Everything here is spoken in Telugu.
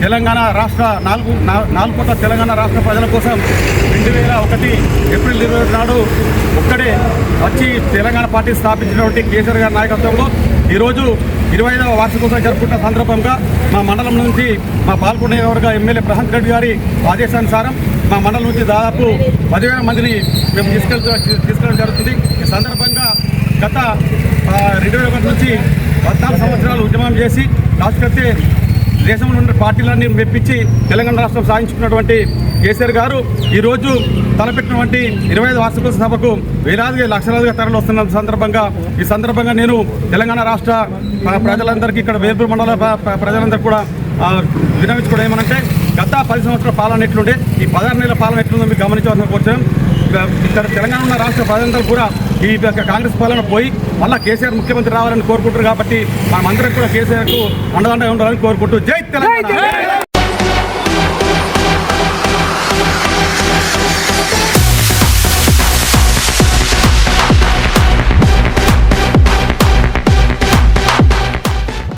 తెలంగాణ రాష్ట్ర నాలుగు నాలుగు కోట్ల తెలంగాణ రాష్ట్ర ప్రజల కోసం రెండు వేల ఒకటి ఏప్రిల్ ఇరవై నాడు ఒక్కడే వచ్చి తెలంగాణ పార్టీ స్థాపించినటువంటి కేసీఆర్ గారి నాయకత్వంలో ఈరోజు ఇరవై ఐదవ వార్షికోత్సవం జరుపుకున్న సందర్భంగా మా మండలం నుంచి మా పాల్గొనే నియోజకవర్గ ఎమ్మెల్యే ప్రశాంత్ రెడ్డి గారి ఆదేశానుసారం మా మండలం నుంచి దాదాపు పదివేల మందిని మేము తీసుకెళ్తూ తీసుకెళ్ళడం జరుగుతుంది. ఈ సందర్భంగా గత రెండు వేల ఒకటి నుంచి పద్నాలుగు సంవత్సరాలు ఉద్యమం చేసి రాష్ట్రపతి దేశంలో ఉన్న పార్టీలన్నీ మెప్పించి తెలంగాణ రాష్ట్రం సాధించుకున్నటువంటి కేసీఆర్ గారు ఈరోజు తలపెట్టినటువంటి ఇరవై ఐదు వార్షికోత్సవ సభకు వేలాదిగా లక్షలాదిగా తరలి వస్తున్న సందర్భంగా ఈ సందర్భంగా నేను తెలంగాణ రాష్ట్ర ప్రజలందరికీ ఇక్కడ వేర్పూర్ మండల ప్రజలందరికీ కూడా ఆ, విరమించుకోవడం ఏమనంటే గత పది సంవత్సరాల పాలన ఎట్లుండే? ఈ పదహారు నెలల పాలన ఎట్లుందో మీరు గమనించవలసిన కోరుతున్నాం ఇక్కడ తెలంగాణ ఉన్న రాష్ట్ర ప్రజలందరూ కూడా ఈ యొక్క కాంగ్రెస్ పాలన పోయి మళ్ళీ కేసీఆర్ ముఖ్యమంత్రి రావాలని కోరుకుంటారు కాబట్టి మనమందరం కూడా కేసీఆర్కు అండదండగా ఉండాలని కోరుకుంటూ జై తెలంగాణ.